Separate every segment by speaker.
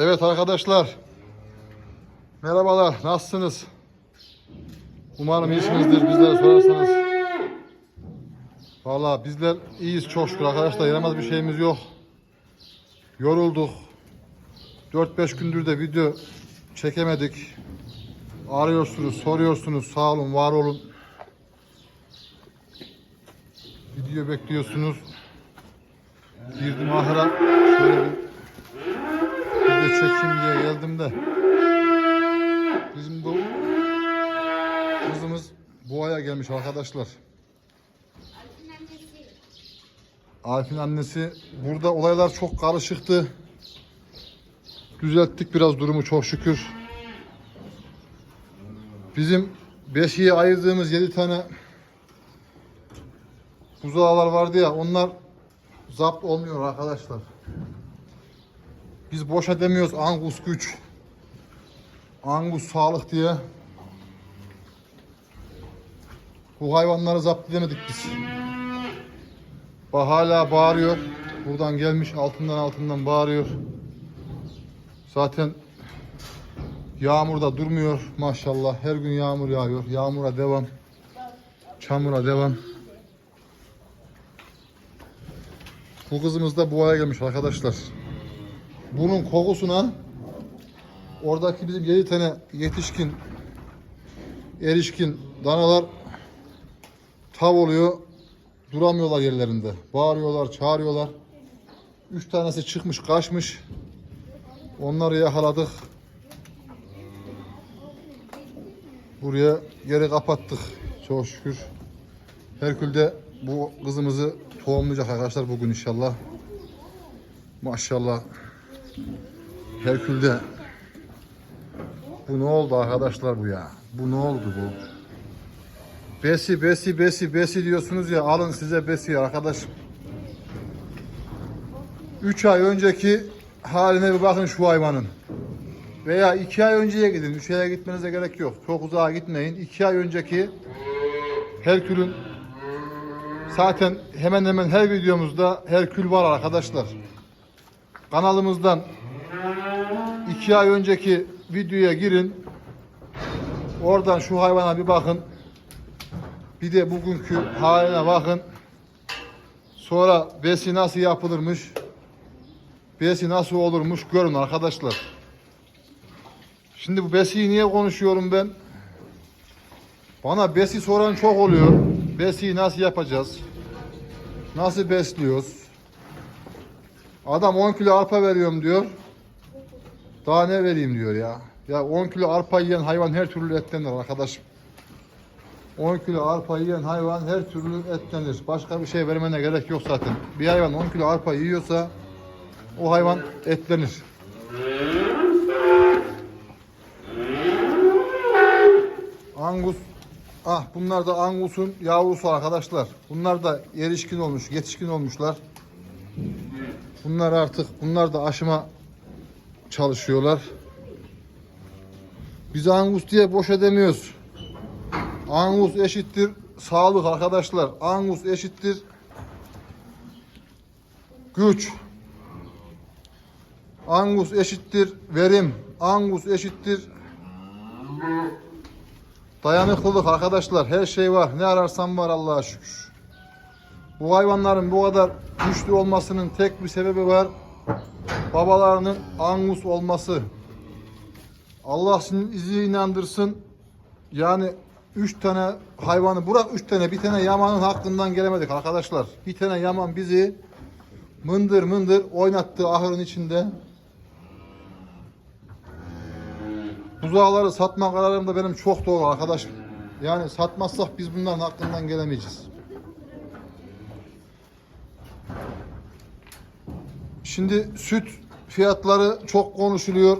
Speaker 1: Evet arkadaşlar. Merhabalar. Nasılsınız? Umarım iyisinizdir. Bizlere sorarsanız. Valla bizler iyiyiz çok şükür arkadaşlar. Yaramaz bir şeyimiz yok. Yorulduk. 4-5 gündür de video çekemedik. Arıyorsunuz, soruyorsunuz. Sağ olun, var olun. Video bekliyorsunuz. Girdim ahıra. Şöyle bir çekeyim diye geldim de. Bizim bu kızımız boğaya gelmiş arkadaşlar. Arif'in annesi. Burada olaylar çok karışıktı. Düzelttik biraz durumu çok şükür. Bizim beşiğe ayırdığımız 7 tane buzağlar vardı ya onlar zapt olmuyor arkadaşlar. Biz boşa demiyoruz Angus güç. Angus sağlık diye. Bu hayvanları zapt edemedik biz. Bak hala bağırıyor. Buradan gelmiş altından altından bağırıyor. Zaten yağmur da durmuyor maşallah. Her gün yağmur yağıyor. Yağmura devam. Çamura devam. Bu kızımız da boğaya gelmiş arkadaşlar. Bunun kokusuna oradaki bizim 7 tane yetişkin erişkin danalar tav oluyor. Duramıyorlar yerlerinde. Bağırıyorlar, çağırıyorlar. Üç tanesi çıkmış, kaçmış. Onları yakaladık. Buraya geri kapattık. Çok şükür. Herkül de bu kızımızı tohumlayacak arkadaşlar bugün inşallah. Maşallah. Herkül de bu ne oldu arkadaşlar bu ya? Bu ne oldu bu? Besi besi besi besi diyorsunuz ya alın size besi arkadaşım. 3 ay önceki haline bir bakın şu hayvanın. Veya 2 ay önceye gidin. 3 aya gitmenize gerek yok. Çok uzağa gitmeyin. 2 ay önceki Herkül'ün zaten hemen hemen her videomuzda Herkül var arkadaşlar. Kanalımızdan 2 ay önceki videoya girin. Oradan şu hayvana bir bakın. Bir de bugünkü haline bakın. Sonra besi nasıl yapılırmış. Besi nasıl olurmuş görün arkadaşlar. Şimdi bu besiyi niye konuşuyorum ben? Bana besi soran çok oluyor. Besiyi nasıl yapacağız? Nasıl besliyoruz? Adam 10 kilo arpa veriyorum diyor. Daha ne vereyim diyor ya. Ya 10 kilo arpa yiyen hayvan her türlü etlenir arkadaşım. 10 kilo arpa yiyen hayvan her türlü etlenir. Başka bir şey vermene gerek yok zaten. Bir hayvan 10 kilo arpa yiyorsa o hayvan etlenir. Angus Ah bunlar da Angus'un yavrusu arkadaşlar. Bunlar da erişkin olmuş, yetişkin olmuşlar. Bunlar artık bunlar da aşıma çalışıyorlar. Biz Angus diye boş demiyoruz. Angus eşittir sağlık arkadaşlar. Angus eşittir güç. Angus eşittir verim. Angus eşittir dayanıklılık arkadaşlar. Her şey var. Ne ararsan var Allah'a şükür. Bu hayvanların bu kadar güçlü olmasının tek bir sebebi var. Babalarının Angus olması. Allah sizi inandırsın. Yani üç tane hayvanı bırak üç tane bir tane yamanın hakkından gelemedik arkadaşlar. Bir tane yaman bizi mındır mındır oynattı ahırın içinde. Buzağları satma kararım da benim çok doğru arkadaşım. Yani satmazsak biz bunların hakkından gelemeyeceğiz. Şimdi süt fiyatları çok konuşuluyor.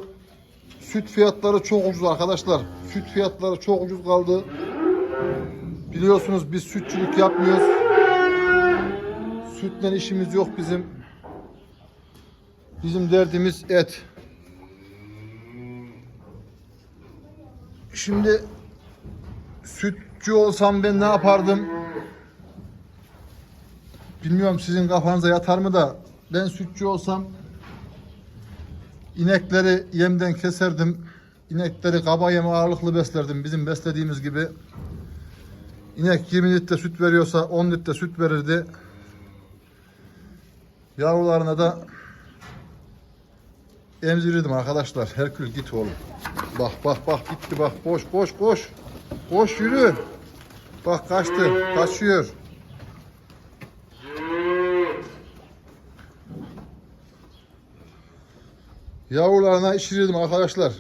Speaker 1: Süt fiyatları çok ucuz arkadaşlar. Süt fiyatları çok ucuz kaldı. Biliyorsunuz biz sütçülük yapmıyoruz. Sütle işimiz yok bizim. Bizim derdimiz et. Şimdi sütçü olsam ben ne yapardım? Bilmiyorum sizin kafanıza yatar mı da ben sütçü olsam İnekleri yemden keserdim. İnekleri kaba yem ağırlıklı beslerdim. Bizim beslediğimiz gibi. İnek 20 litre süt veriyorsa 10 litre süt verirdi. Yavrularına da emzirirdim arkadaşlar. Herkül git oğlum. Bak bak bak gitti bak. Koş koş koş. Koş yürü. Bak kaçtı. Kaçıyor. Yavrularına içirirdim arkadaşlar.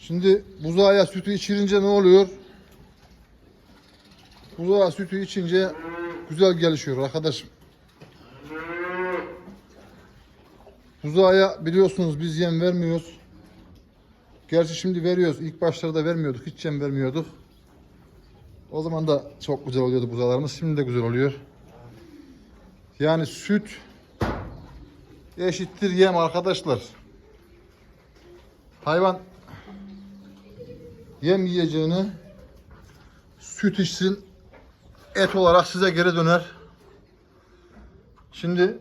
Speaker 1: Şimdi buzağıya sütü içirince ne oluyor? Buzağı sütü içince güzel gelişiyor arkadaşım. Buzağıya biliyorsunuz biz yem vermiyoruz. Gerçi şimdi veriyoruz. İlk başlarda vermiyorduk. Hiç yem vermiyorduk. O zaman da çok güzel oluyordu buzağlarımız. Şimdi de güzel oluyor. Yani süt eşittir yem arkadaşlar. Hayvan yem yiyeceğini süt içsin et olarak size geri döner. Şimdi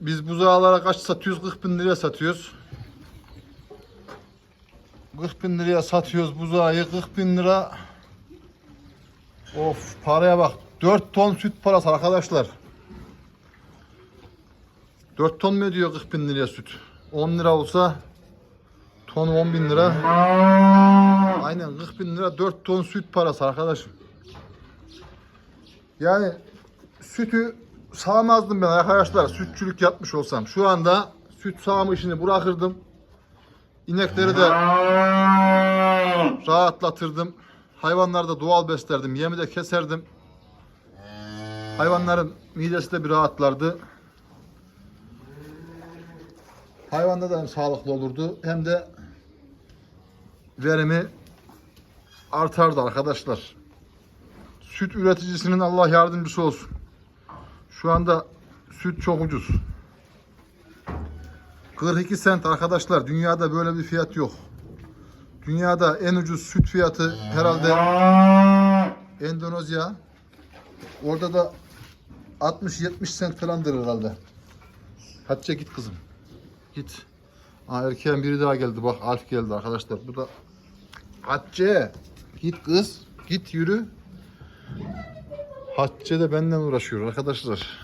Speaker 1: biz buzağlara kaç satıyoruz? 40 bin liraya satıyoruz. 40 bin liraya satıyoruz buzağı 40 bin lira. Of paraya bak. 4 ton süt parası arkadaşlar. 4 ton mu ödüyor 40 bin liraya süt? 10 lira olsa ton 10 bin lira. Aynen 40 bin lira 4 ton süt parası arkadaşım. Yani sütü sağmazdım ben arkadaşlar sütçülük yapmış olsam. Şu anda süt sağma işini bırakırdım. İnekleri de rahatlatırdım. Hayvanları da doğal beslerdim. Yemi de keserdim. Hayvanların midesi de bir rahatlardı. Hayvanda da hem sağlıklı olurdu hem de verimi artardı arkadaşlar. Süt üreticisinin Allah yardımcısı olsun. Şu anda süt çok ucuz. 42 sent arkadaşlar. Dünyada böyle bir fiyat yok. Dünyada en ucuz süt fiyatı herhalde Endonezya. Orada da 60-70 sent falandır herhalde. Hatice git kızım. Git. Aa, erkeğin biri daha geldi. Bak Alf geldi arkadaşlar. Bu da Hatice. Git kız. Git yürü. Hatice de benden uğraşıyor arkadaşlar.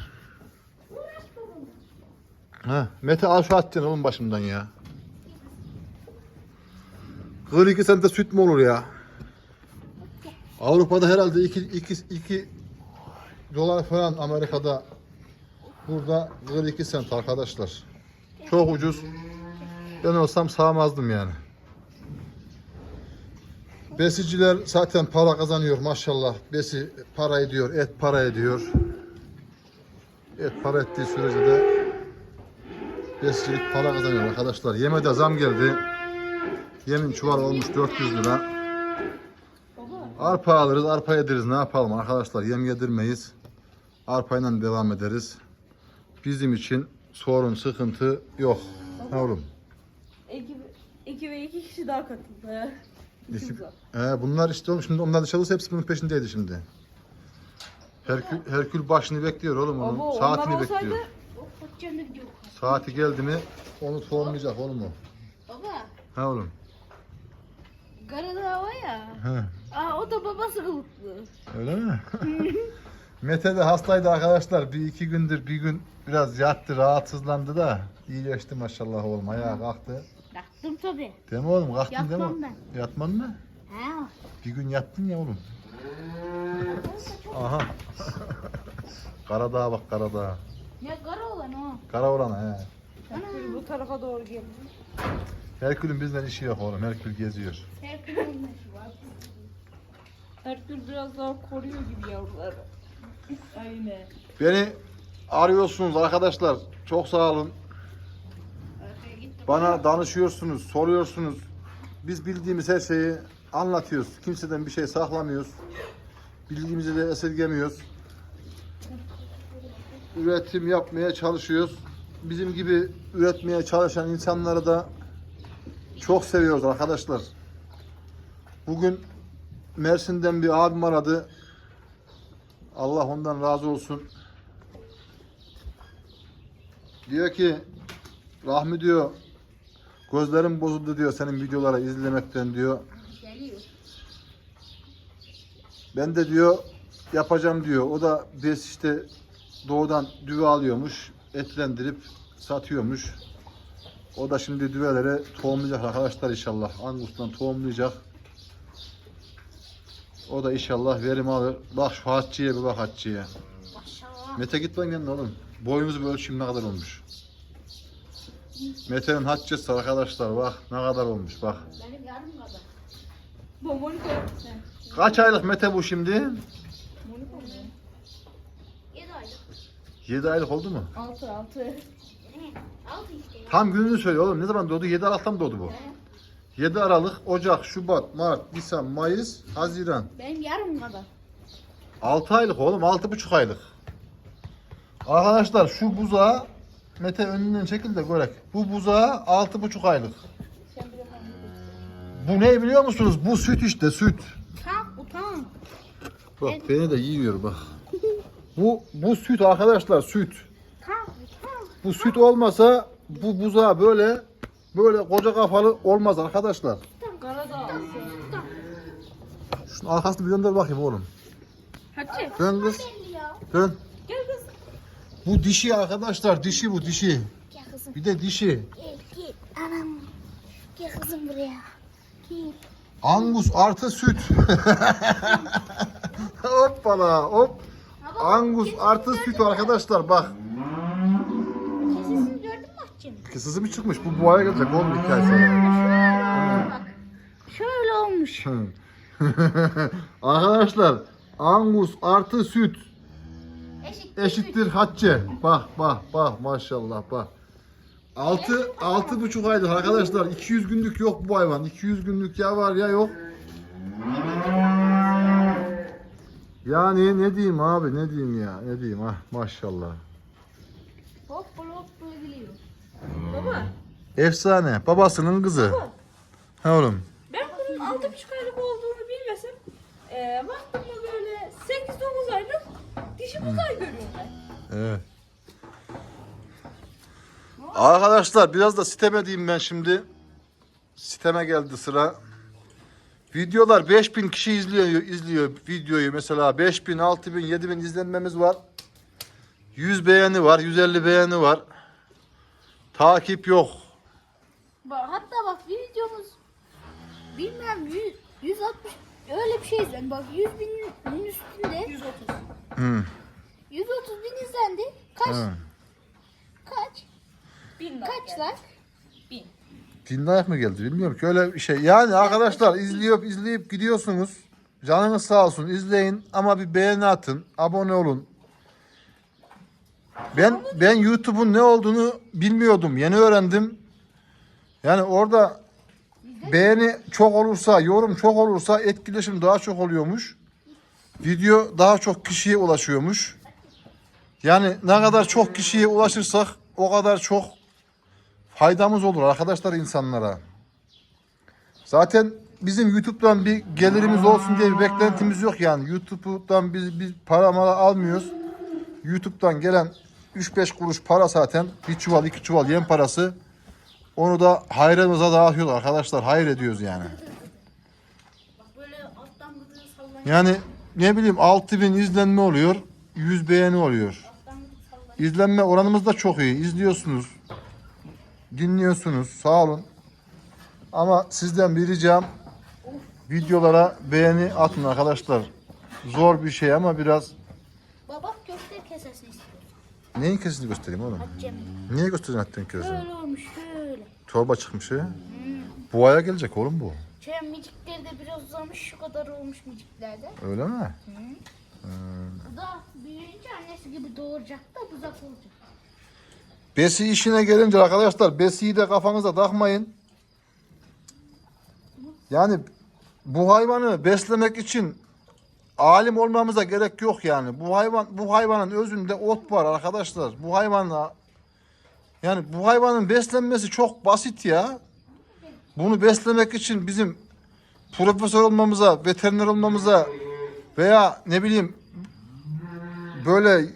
Speaker 1: Ha, Mete al şu Hatice'nin oğlum başımdan ya. 42 sente süt mü olur ya? Avrupa'da herhalde 2 2 2 dolar falan Amerika'da burada 42 sent arkadaşlar. Çok ucuz. Ben olsam sağmazdım yani. Besiciler zaten para kazanıyor maşallah. Besi para ediyor, et para ediyor. Et para ettiği sürece de besicilik para kazanıyor arkadaşlar. Yeme de zam geldi. Yemin çuval olmuş 400 lira. Arpa alırız, arpa yediriz. Ne yapalım arkadaşlar? Yem yedirmeyiz. Arpayla devam ederiz. Bizim için sorun, sıkıntı yok. Yavrum.
Speaker 2: Ekip, ekibe iki kişi daha katıldı. İki
Speaker 1: Ekip-
Speaker 2: buzağı.
Speaker 1: He, bunlar işte oğlum şimdi onlar dışarısı hepsi bunun peşindeydi şimdi. Herkül, Herkül başını bekliyor oğlum onun.
Speaker 2: Baba,
Speaker 1: Saatini
Speaker 2: onlar olsaydı-
Speaker 1: bekliyor. Saati geldi mi onu tohumlayacak oğlum o.
Speaker 3: Baba,
Speaker 1: Ha oğlum.
Speaker 3: Karadağ var ya.
Speaker 1: He.
Speaker 3: Aa, o da babası kılıklı.
Speaker 1: Öyle mi? Mete de hastaydı arkadaşlar. Bir iki gündür bir gün biraz yattı, rahatsızlandı da iyileşti maşallah oğlum. Ayağa kalktı.
Speaker 3: Yaktım tabi.
Speaker 1: Değil mi oğlum? Kalktın değil mi? Yatman mı?
Speaker 3: Ha.
Speaker 1: Bir gün yattın ya oğlum. Aha. Karadağ bak Karadağ.
Speaker 3: Ya kara olan o.
Speaker 1: Kara olan he.
Speaker 2: Herkül bu tarafa doğru geldi.
Speaker 1: Herkül'ün bizden işi yok oğlum. Herkül geziyor.
Speaker 3: Her kırmızı var.
Speaker 2: Herkül biraz daha koruyor gibi yavruları. Aynen.
Speaker 1: Beni arıyorsunuz arkadaşlar. Çok sağ olun. Bana danışıyorsunuz, soruyorsunuz. Biz bildiğimiz her şeyi anlatıyoruz. Kimseden bir şey saklamıyoruz. Bildiğimizi de esirgemiyoruz. Üretim yapmaya çalışıyoruz. Bizim gibi üretmeye çalışan insanları da çok seviyoruz arkadaşlar. Bugün Mersin'den bir abim aradı. Allah ondan razı olsun. Diyor ki Rahmi diyor gözlerim bozuldu diyor senin videoları izlemekten diyor. Ben de diyor yapacağım diyor. O da biz işte doğudan düve alıyormuş. Etlendirip satıyormuş. O da şimdi düvelere tohumlayacak arkadaşlar inşallah. Angus'tan tohumlayacak. O da inşallah verim alır. Bak şu Hatice'ye bir bak.
Speaker 3: Maşallah.
Speaker 1: Mete git lan yanına oğlum. Boyumuzu bir ölçeyim ne kadar olmuş. Mete'nin Hatice'si arkadaşlar bak ne kadar olmuş bak.
Speaker 3: Benim yarım kadar.
Speaker 2: Bu Monika yaptı.
Speaker 1: Kaç aylık Mete bu şimdi?
Speaker 2: Monika mı?
Speaker 3: 7 aylık.
Speaker 1: 7 aylık oldu mu?
Speaker 2: 6 6.
Speaker 3: Evet. Altı işte ya.
Speaker 1: Tam gününü söyle oğlum. Ne zaman doğdu? 7 Aralık'ta mı doğdu bu? 7 Aralık, Ocak, Şubat, Mart, Nisan, Mayıs, Haziran.
Speaker 3: Benim yarım kadar.
Speaker 1: 6 aylık oğlum. 6,5 aylık. Arkadaşlar şu buzağı Mete önünden çekil de görek. Bu buzağı 6,5 aylık. Bu ne biliyor musunuz? Bu süt işte süt.
Speaker 3: Tam utan.
Speaker 1: Bak beni de yiyor bak. Bu bu süt arkadaşlar süt.
Speaker 3: Tam utan.
Speaker 1: Bu süt olmasa bu buzağı böyle böyle koca kafalı olmaz arkadaşlar.
Speaker 2: Karadağ.
Speaker 1: Şunun arkasını bir döndür bakayım oğlum.
Speaker 2: Hatice.
Speaker 1: Dön kız. Dön.
Speaker 2: Gel kız.
Speaker 1: Bu dişi arkadaşlar dişi bu dişi.
Speaker 3: Gel kızım.
Speaker 1: Bir de dişi.
Speaker 3: Gel gel. Anam. Gel kızım buraya. Gel.
Speaker 1: Angus artı süt. Hoppala hop. Angus artı süt arkadaşlar bak. Kısası mı çıkmış? Bu boğaya gelecek oğlum bir ay sonra.
Speaker 3: Bak. Şöyle olmuş.
Speaker 1: arkadaşlar Angus artı süt
Speaker 3: Eşit.
Speaker 1: eşittir Hatice. Bak bak bak maşallah bak. Altı, altı buçuk aydır arkadaşlar. 200 günlük yok bu hayvan. 200 günlük ya var ya yok. Yani ne diyeyim abi ne diyeyim ya ne diyeyim ah maşallah.
Speaker 3: Hop hop böyle gidiyor.
Speaker 2: Baba.
Speaker 1: Efsane babasının kızı. Ha oğlum.
Speaker 2: Ben bunun 6,5 aylık olduğunu bilmesem baktım mı böyle 8-9 aylık dişi buzay görüyorum ben.
Speaker 1: Evet. Arkadaşlar biraz da siteme diyeyim ben şimdi. Siteme geldi sıra. Videolar 5000 kişi izliyor izliyor videoyu mesela 5000, 6000, 7000 izlenmemiz var. 100 beğeni var, 150 beğeni var. Takip yok.
Speaker 3: Bak, hatta bak videomuz bilmem 100, 160 öyle bir şey izlendi. Bak 100 binin üstünde
Speaker 2: 130.
Speaker 1: Hı.
Speaker 3: 130 bin izlendi. Kaç?
Speaker 1: Hı.
Speaker 3: Kaç?
Speaker 2: 1000 like
Speaker 3: Kaç like?
Speaker 2: 1000.
Speaker 1: Dindayak mı geldi bilmiyorum ki öyle bir şey. Yani arkadaşlar izliyor izleyip gidiyorsunuz. Canınız sağ olsun izleyin ama bir beğeni atın. Abone olun. Ben ben YouTube'un ne olduğunu bilmiyordum. Yeni öğrendim. Yani orada beğeni çok olursa, yorum çok olursa etkileşim daha çok oluyormuş. Video daha çok kişiye ulaşıyormuş. Yani ne kadar çok kişiye ulaşırsak o kadar çok faydamız olur arkadaşlar insanlara. Zaten bizim YouTube'dan bir gelirimiz olsun diye bir beklentimiz yok yani. YouTube'dan biz, biz para mara almıyoruz. YouTube'dan gelen 3-5 kuruş para zaten bir çuval iki çuval yem parası. Onu da hayrımıza dağıtıyoruz arkadaşlar. Hayır ediyoruz yani. Yani ne bileyim 6000 izlenme oluyor. 100 beğeni oluyor. İzlenme oranımız da çok iyi. İzliyorsunuz. Dinliyorsunuz. Sağ olun. Ama sizden bir ricam videolara beğeni atın arkadaşlar. Zor bir şey ama biraz
Speaker 3: Baba.
Speaker 1: Neyin kesini göstereyim oğlum?
Speaker 3: Hacem.
Speaker 1: Niye göstereceksin attığın kesini?
Speaker 3: Böyle olmuş böyle.
Speaker 1: Torba çıkmış ya. Bu aya gelecek oğlum bu.
Speaker 3: Şöyle micikleri de biraz uzamış şu kadar olmuş miciklerde.
Speaker 1: Öyle mi?
Speaker 3: Bu da büyüyünce annesi gibi doğuracak da buzak olacak.
Speaker 1: Besi işine gelince arkadaşlar besiyi de kafanıza takmayın. Yani bu hayvanı beslemek için alim olmamıza gerek yok yani. Bu hayvan bu hayvanın özünde ot var arkadaşlar. Bu hayvanla yani bu hayvanın beslenmesi çok basit ya. Bunu beslemek için bizim profesör olmamıza, veteriner olmamıza veya ne bileyim böyle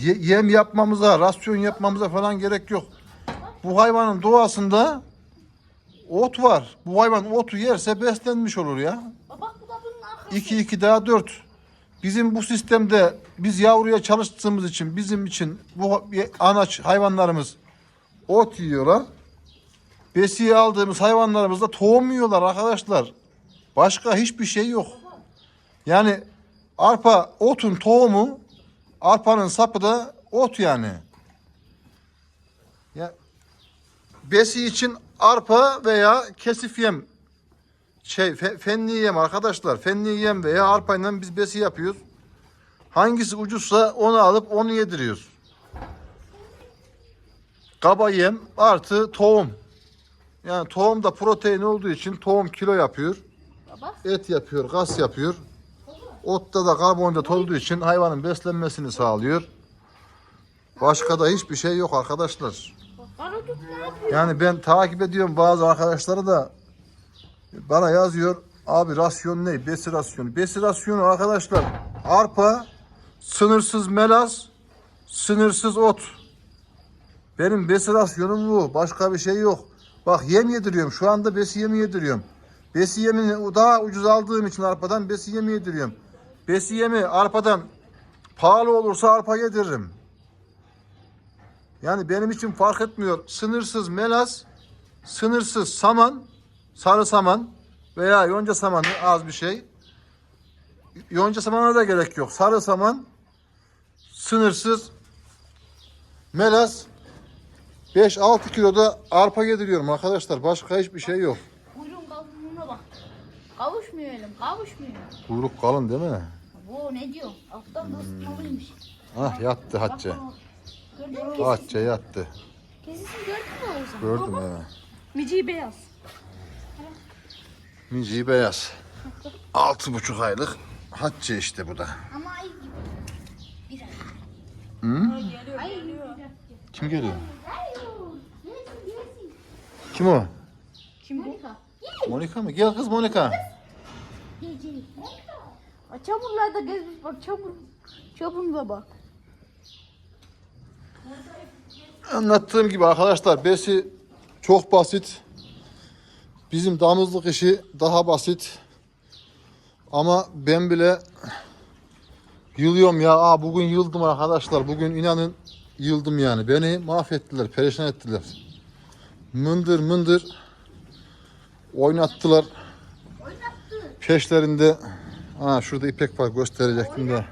Speaker 1: ye- yem yapmamıza, rasyon yapmamıza falan gerek yok. bu hayvanın doğasında ot var. Bu hayvan otu yerse beslenmiş olur ya.
Speaker 3: Bak bu da bunun arkası.
Speaker 1: 2 2 daha 4. Bizim bu sistemde biz yavruya çalıştığımız için bizim için bu anaç hayvanlarımız ot yiyorlar. Besiye aldığımız hayvanlarımız da tohum yiyorlar arkadaşlar. Başka hiçbir şey yok. Yani arpa otun tohumu, arpanın sapı da ot yani. Ya besi için arpa veya kesif yem şey fe, fenli yem arkadaşlar. Fenli yem veya arpayla biz besi yapıyoruz. Hangisi ucuzsa onu alıp onu yediriyoruz. Kaba yem artı tohum. Yani tohum da protein olduğu için tohum kilo yapıyor.
Speaker 3: Baba.
Speaker 1: Et yapıyor, gaz yapıyor. Otta da karbonhidrat olduğu için hayvanın beslenmesini sağlıyor. Başka da hiçbir şey yok arkadaşlar. Yani ben takip ediyorum bazı arkadaşları da bana yazıyor. Abi rasyon ne? Besi rasyonu. Besi rasyonu arkadaşlar arpa, sınırsız melaz, sınırsız ot. Benim besi rasyonum bu. Başka bir şey yok. Bak yem yediriyorum. Şu anda besi yemi yediriyorum. Besi yemini daha ucuz aldığım için arpadan besi yemi yediriyorum. Besi yemi arpadan pahalı olursa arpa yediririm. Yani benim için fark etmiyor. Sınırsız melaz, sınırsız saman, sarı saman veya yonca samanı az bir şey. Yonca samana da gerek yok. Sarı saman, sınırsız melaz 5-6 kiloda arpa yediriyorum arkadaşlar. Başka hiçbir şey yok.
Speaker 3: Kuyruğun kalınlığına bak. Kavuşmuyor elim, kavuşmuyor.
Speaker 1: Kuyruk kalın değil mi?
Speaker 3: Bu ne diyor? Alttan da ısıtmalıymış.
Speaker 1: Ah yattı Hatice.
Speaker 3: Gördün mü?
Speaker 1: Hatice yattı.
Speaker 3: Kesisini gördün mü Oğuzhan?
Speaker 1: Gördüm ya.
Speaker 2: Mici beyaz.
Speaker 1: Mici beyaz. Altı buçuk aylık Hatice işte bu da.
Speaker 3: Ama ay gibi. Bir ay.
Speaker 1: Hı?
Speaker 2: Geliyor
Speaker 3: Ay
Speaker 2: geliyor.
Speaker 1: Kim geliyor? Kim o?
Speaker 2: Kim bu?
Speaker 3: Monika.
Speaker 1: Monika mı? Gel kız Monika.
Speaker 3: Aa, Çamurlarda gezmiş bak çamur. Çamuruna bak.
Speaker 1: Anlattığım gibi arkadaşlar besi çok basit. Bizim damızlık işi daha basit. Ama ben bile yılıyorum ya. Aa, bugün yıldım arkadaşlar. Bugün inanın yıldım yani. Beni mahvettiler, perişan ettiler. Mındır mındır oynattılar.
Speaker 3: Oynattı.
Speaker 1: Peşlerinde ha şurada ipek var gösterecektim de.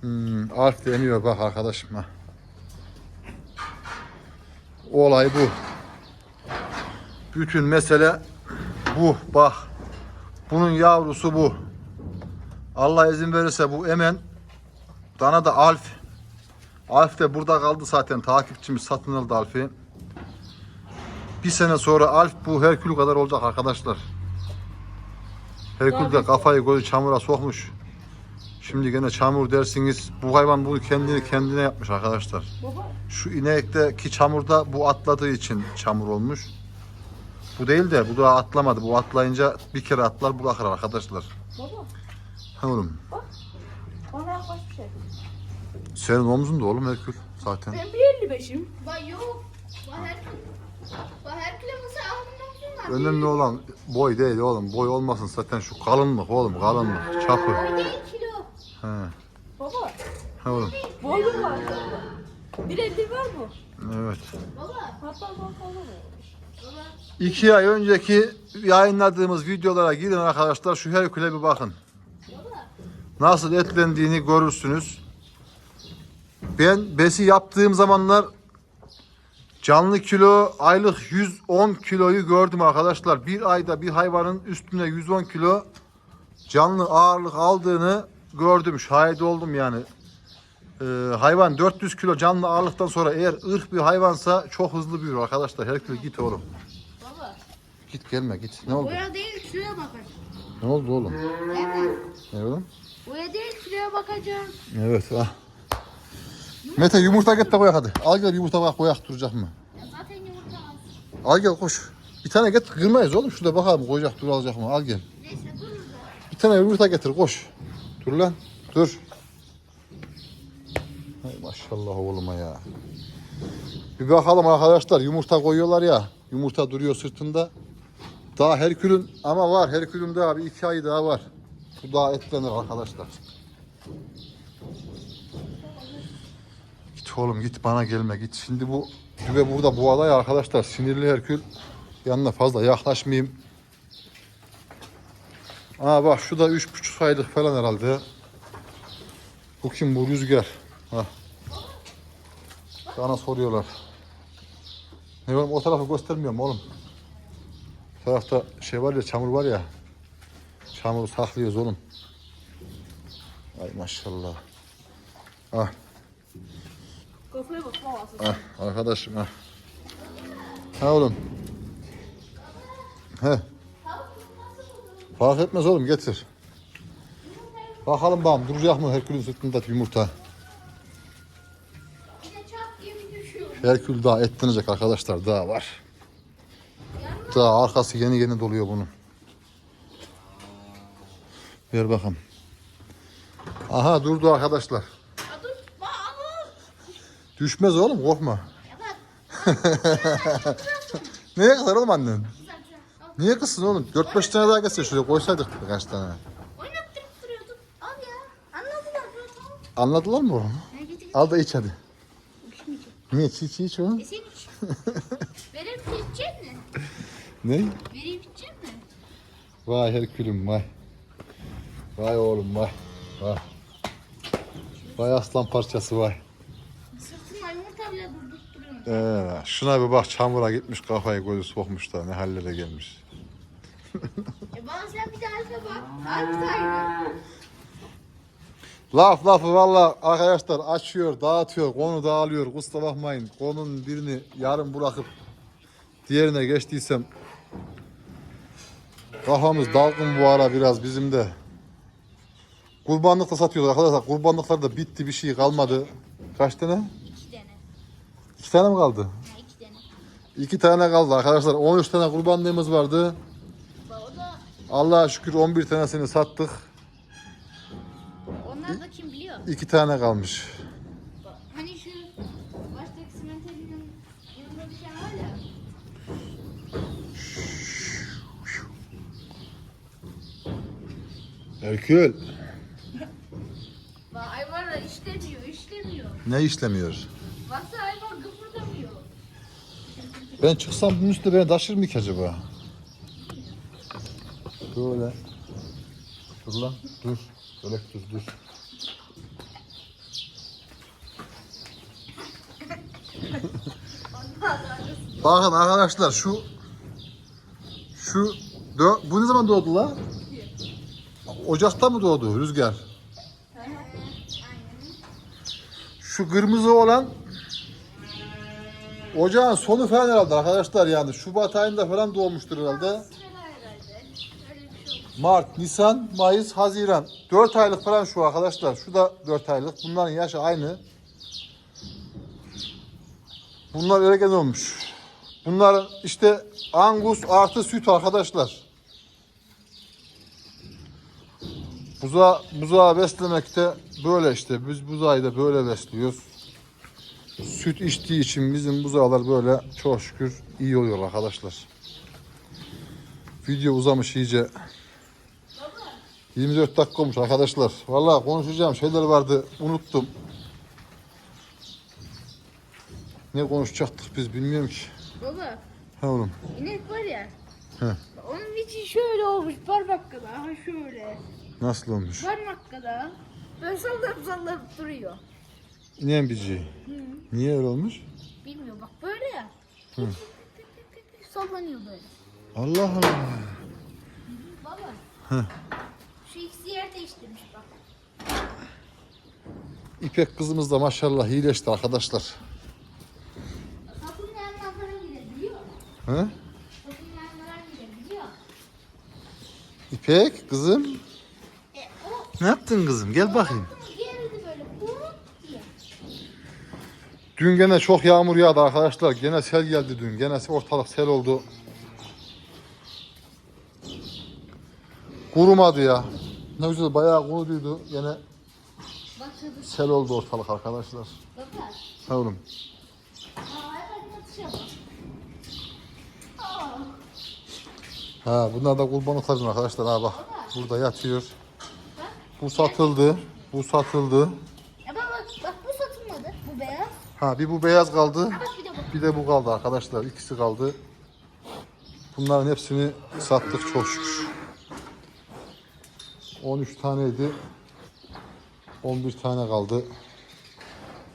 Speaker 1: Hmm, Alf deniyor bak arkadaşım ha. Olay bu. Bütün mesele bu bak. Bunun yavrusu bu. Allah izin verirse bu emen. Dana da Alf. Alf de burada kaldı zaten. Takipçimiz satın aldı Alf'i. Bir sene sonra Alf bu Herkül kadar olacak arkadaşlar. Herkül de kafayı gözü çamura sokmuş. Şimdi gene çamur dersiniz. Bu hayvan bunu kendini kendine yapmış arkadaşlar. Şu inekteki çamurda bu atladığı için çamur olmuş. Bu değil de bu da atlamadı. Bu atlayınca bir kere atlar bırakır arkadaşlar.
Speaker 3: Baba.
Speaker 1: Ha oğlum.
Speaker 3: Bana yaklaş bir şey.
Speaker 1: Senin omzun da oğlum Herkül zaten.
Speaker 2: Ben bir 55'im.
Speaker 3: Bak yok. Bak Herkül. Bak Herkül'e mesela alnından var.
Speaker 1: Önemli olan boy değil oğlum. Boy olmasın zaten şu kalınlık oğlum kalınlık. Çapı.
Speaker 3: Boy değil kilo.
Speaker 1: He.
Speaker 2: Baba
Speaker 1: Ha oğlum.
Speaker 2: boylum var. Bir 50 var mı?
Speaker 1: Evet.
Speaker 3: Baba.
Speaker 2: Hatta falan
Speaker 3: Baba.
Speaker 1: İki ay önceki yayınladığımız videolara girin arkadaşlar. Şu Herkül'e bir bakın. Nasıl etlendiğini görürsünüz. Ben besi yaptığım zamanlar canlı kilo aylık 110 kiloyu gördüm arkadaşlar. Bir ayda bir hayvanın üstüne 110 kilo canlı ağırlık aldığını gördüm. Şahit oldum yani. Ee, hayvan 400 kilo canlı ağırlıktan sonra eğer ırk bir hayvansa çok hızlı büyür arkadaşlar. Herkül git oğlum.
Speaker 3: Baba.
Speaker 1: Git gelme git. Ne oldu?
Speaker 3: Boya değil kiloya bakacağım.
Speaker 1: Ne oldu oğlum?
Speaker 3: Evet.
Speaker 1: Ne oğlum?
Speaker 3: Boya değil kiloya bakacağım.
Speaker 1: Evet ah. Mete yumurta get de koyak hadi. Al gel yumurta bak koyak duracak mı?
Speaker 3: Ya zaten yumurta az.
Speaker 1: Al gel koş. Bir tane get kırmayız oğlum. Şurada bakalım koyacak dur alacak mı? Al gel.
Speaker 3: Neyse dur burada.
Speaker 1: Bir tane yumurta getir koş. Dur lan. Dur. Maşallah. Oğluma ya. Bir bakalım arkadaşlar yumurta koyuyorlar ya. Yumurta duruyor sırtında. Daha Herkül'ün ama var Herkül'ün daha bir iki ay daha var. Bu daha etlenir arkadaşlar. Git oğlum git bana gelme git. Şimdi bu düve burada bu ya arkadaşlar. Sinirli Herkül. Yanına fazla yaklaşmayayım. Aa bak şu da üç buçuk aylık falan herhalde. Bu kim bu rüzgar? Ha. Bana soruyorlar. Ne oğlum o tarafı göstermiyorum oğlum. Bu tarafta şey var ya çamur var ya. Çamuru saklıyoruz oğlum. Ay maşallah. Ah, ah arkadaşım ah. Ha oğlum. He. Fark etmez oğlum getir. Bakalım bakalım duracak mı Herkül'ün sırtında yumurta. Herkül daha etlenecek arkadaşlar daha var. Daha arkası yeni yeni doluyor bunun. Ver bakalım. Aha durdu arkadaşlar. Düşmez oğlum korkma. Neye kadar oğlum annen? Niye kızsın oğlum? 4-5 tane daha gelse şuraya koysaydık birkaç tane.
Speaker 3: Anladılar.
Speaker 1: Mı oğlum? Al da iç hadi. Niye iç iç iç oğlum?
Speaker 3: E sen iç. Verip içecek mi?
Speaker 1: Ne?
Speaker 3: Verip içecek mi?
Speaker 1: Vay Herkül'üm vay. Vay oğlum vay. Vay. Vay aslan parçası vay.
Speaker 3: Sırtıma yumurta bile durdurtturuyorum.
Speaker 1: Ee, şuna bir bak çamura gitmiş kafayı gözü sokmuş da ne hallere gelmiş.
Speaker 3: E bana sen bir tane bak. Harbi sahibi.
Speaker 1: Laf lafı valla arkadaşlar açıyor, dağıtıyor, konu dağılıyor. Kusura bakmayın. Konunun birini yarım bırakıp diğerine geçtiysem kafamız dalgın bu ara biraz bizim de. Kurbanlık da satıyoruz arkadaşlar. Kurbanlıklar da bitti bir şey kalmadı. Kaç tane?
Speaker 3: İki tane.
Speaker 1: İki tane mi kaldı?
Speaker 3: Ha iki tane.
Speaker 1: İki tane kaldı arkadaşlar. 13 tane kurbanlığımız vardı. Allah'a şükür 11 tanesini sattık. İki tane kalmış.
Speaker 3: Hani şu baştaki simenterinin yanında bir şey var ya.
Speaker 1: Herkül.
Speaker 3: Bak hayvan da işlemiyor, işlemiyor.
Speaker 1: Ne işlemiyor?
Speaker 3: Baksana hayvan kıpırdamıyor.
Speaker 1: Ben çıksam bunun üstüne beni taşır mı ki acaba? Böyle. Dur lan dur. Böyle dur dur. Bakın arkadaşlar şu şu bu ne zaman doğdu la? Ocakta mı doğdu Rüzgar? Şu kırmızı olan ocağın sonu falan herhalde arkadaşlar yani Şubat ayında falan doğmuştur herhalde. Mart, Nisan, Mayıs, Haziran. 4 aylık falan şu arkadaşlar. Şu da 4 aylık. Bunların yaşı aynı. Bunlar ergen olmuş. Bunlar işte Angus artı süt arkadaşlar. Buza, buzağı beslemekte böyle işte. Biz buzağıyı da böyle besliyoruz. Süt içtiği için bizim buzağlar böyle çok şükür iyi oluyor arkadaşlar. Video uzamış iyice. 24 dakika olmuş arkadaşlar. Vallahi konuşacağım şeyler vardı unuttum. Ne konuşacaktık biz bilmiyorum ki.
Speaker 3: Baba,
Speaker 1: Ha oğlum.
Speaker 3: inek var ya.
Speaker 1: He.
Speaker 3: Onun içi şöyle olmuş parmak kadar. Ha şöyle.
Speaker 1: Nasıl olmuş?
Speaker 3: Parmak kadar. Böyle sallanıp sallanıp duruyor.
Speaker 1: İneğin bici. Niye öyle olmuş?
Speaker 3: Bilmiyorum bak böyle ya. Pik, Sallanıyor böyle.
Speaker 1: Allah Allah.
Speaker 3: Baba.
Speaker 1: Hı.
Speaker 3: Şu ikisi yer değiştirmiş bak.
Speaker 1: İpek kızımız da maşallah iyileşti arkadaşlar.
Speaker 3: Sapın yanına falan gider biliyor. Biliyor.
Speaker 1: İpek kızım.
Speaker 3: E o
Speaker 1: Ne yaptın kızım? Gel bakayım.
Speaker 3: böyle.
Speaker 1: Dün gene çok yağmur yağdı arkadaşlar. Gene sel geldi dün. Gene ortalık sel oldu. Kurumadı ya. Ne güzel bayağı kuruduydu. Gene sel oldu ortalık arkadaşlar.
Speaker 3: Bakar.
Speaker 1: Ha
Speaker 3: atışa bak. Aa,
Speaker 1: Ha bunlar da kurbanlıkların arkadaşlar ha bak. Burada yatıyor. Bu satıldı. Bu satıldı.
Speaker 3: Ya bak bak, bak bu satılmadı. Bu beyaz.
Speaker 1: Ha bir bu beyaz kaldı.
Speaker 3: Ha bak bir de bu.
Speaker 1: Bir de bu kaldı arkadaşlar. İkisi kaldı. Bunların hepsini sattık çok şükür. 13 taneydi. 11 tane kaldı.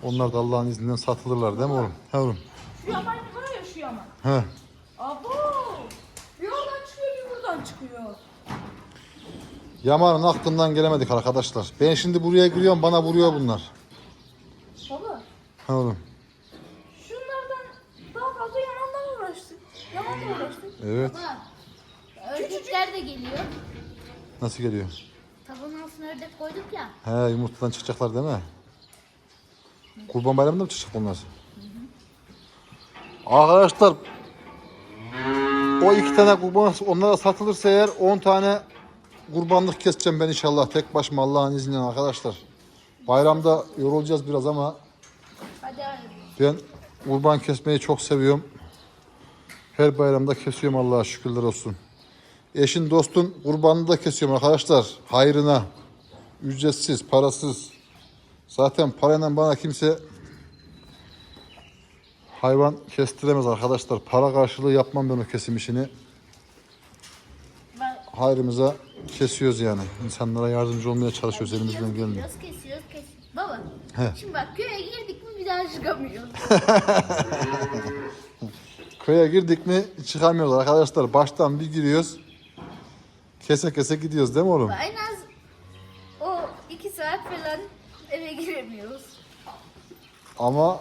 Speaker 1: Onlar da Allah'ın izniyle satılırlar değil mi oğlum? He oğlum.
Speaker 2: Şu yaman var ya şu yaman.
Speaker 1: He.
Speaker 2: Abo. Bir oradan çıkıyor bir buradan çıkıyor.
Speaker 1: Yaman'ın aklından gelemedik arkadaşlar. Ben şimdi buraya giriyorum bana vuruyor bunlar.
Speaker 2: Baba
Speaker 1: He oğlum.
Speaker 2: şunlardan daha fazla yamandan uğraştık. Yamanla uğraştık.
Speaker 1: Evet.
Speaker 3: Bak. Ördekler de geliyor.
Speaker 1: Nasıl geliyor?
Speaker 3: Tabanın altına ördek koyduk ya.
Speaker 1: He yumurtadan çıkacaklar değil mi? Kurban bayramında mı çıkacak bunlar? Arkadaşlar o iki tane kurban onlara satılırsa eğer 10 tane kurbanlık keseceğim ben inşallah tek başıma Allah'ın izniyle arkadaşlar. Bayramda yorulacağız biraz ama ben kurban kesmeyi çok seviyorum. Her bayramda kesiyorum Allah'a şükürler olsun. Eşin dostun kurbanını da kesiyorum arkadaşlar. Hayrına. Ücretsiz, parasız. Zaten parayla bana kimse hayvan kestiremez arkadaşlar. Para karşılığı yapmam ben o kesim işini. Hayrımıza kesiyoruz yani. İnsanlara yardımcı olmaya çalışıyoruz elimizden gelmiyor.
Speaker 3: kesiyoruz, kesiyoruz, kesiyoruz. Baba.
Speaker 1: He.
Speaker 3: Şimdi bak köye girdik mi bir daha çıkamıyoruz.
Speaker 1: Köye girdik mi çıkamıyoruz arkadaşlar. Baştan bir giriyoruz. Kese kese gidiyoruz değil mi oğlum?
Speaker 3: en az o iki saat falan eve giremiyoruz.
Speaker 1: Ama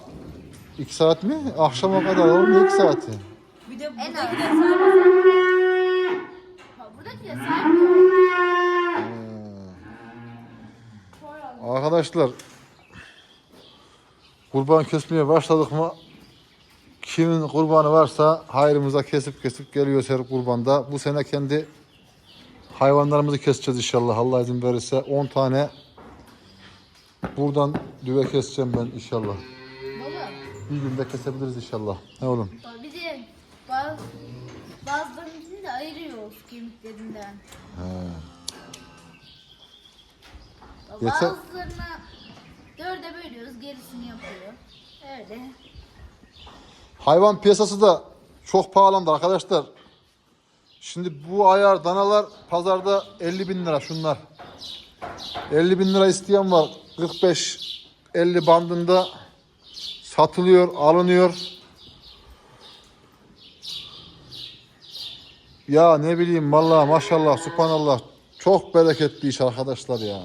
Speaker 1: iki saat mi? Akşama kadar olur mu iki saati?
Speaker 2: Bir de
Speaker 3: En
Speaker 2: buradaki
Speaker 3: az.
Speaker 2: de saymasa.
Speaker 3: Bak buradaki de saymıyor.
Speaker 1: Arkadaşlar kurban kesmeye başladık mı kimin kurbanı varsa hayrımıza kesip kesip geliyoruz her kurbanda. Bu sene kendi hayvanlarımızı keseceğiz inşallah Allah izin verirse 10 tane buradan düve keseceğim ben inşallah.
Speaker 3: Baba.
Speaker 1: Bir günde kesebiliriz inşallah. Ne oğlum?
Speaker 3: Bir de bazı, bazılarını de ayırıyoruz kemiklerinden. Bak,
Speaker 1: Yeter.
Speaker 3: Bazılarına dörde bölüyoruz gerisini yapıyor. Öyle.
Speaker 1: Hayvan piyasası da çok pahalandı arkadaşlar. Şimdi bu ayar danalar pazarda 50 bin lira şunlar. 50 bin lira isteyen var. 45 50 bandında satılıyor, alınıyor. Ya ne bileyim vallahi maşallah subhanallah çok bereketli iş arkadaşlar ya.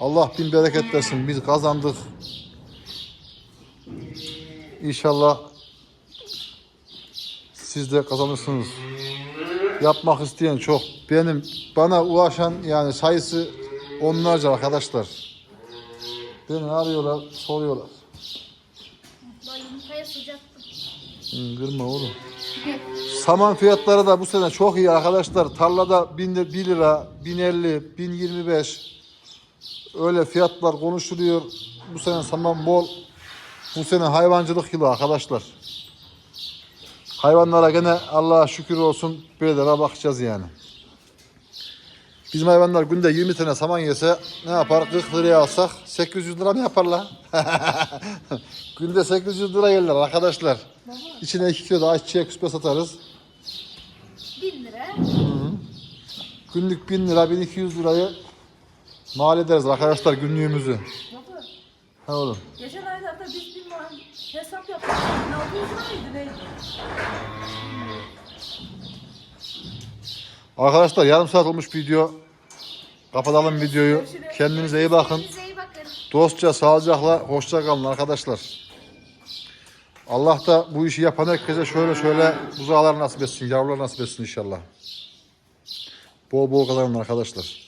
Speaker 1: Allah bin bereket versin. Biz kazandık. İnşallah siz de kazanırsınız. Yapmak isteyen çok. Benim bana ulaşan yani sayısı onlarca arkadaşlar. Beni arıyorlar, soruyorlar.
Speaker 3: Yumurtaya sıcaktım.
Speaker 1: Hı, Kırma oğlum. Saman fiyatları da bu sene çok iyi arkadaşlar. Tarlada 1000 1 lira, 1050, 1025 öyle fiyatlar konuşuluyor. Bu sene saman bol. Bu sene hayvancılık yılı arkadaşlar. Hayvanlara gene Allah'a şükür olsun bedava bakacağız yani. Bizim hayvanlar günde 20 tane saman yese ne yapar? 40 liraya alsak 800 lira mı yaparlar? günde 800 lira gelirler arkadaşlar. İçine 2 kilo da ayçiçeği küspe satarız.
Speaker 3: Bin lira.
Speaker 1: Günlük 1000 lira 1200 lirayı mal ederiz arkadaşlar günlüğümüzü.
Speaker 2: Baba
Speaker 1: Ha oğlum.
Speaker 2: geçen aylarda biz bir mal hesap yaptık. 600 lira mıydı neydi?
Speaker 1: Arkadaşlar yarım saat olmuş video. Kapatalım videoyu. Kendinize iyi bakın.
Speaker 3: Kendinize iyi bakın.
Speaker 1: Dostça, sağlıcakla, hoşça kalın arkadaşlar. Allah da bu işi yapan herkese şöyle şöyle buzağlar nasip etsin, yavrular nasip etsin inşallah. Bol bol kazanın arkadaşlar.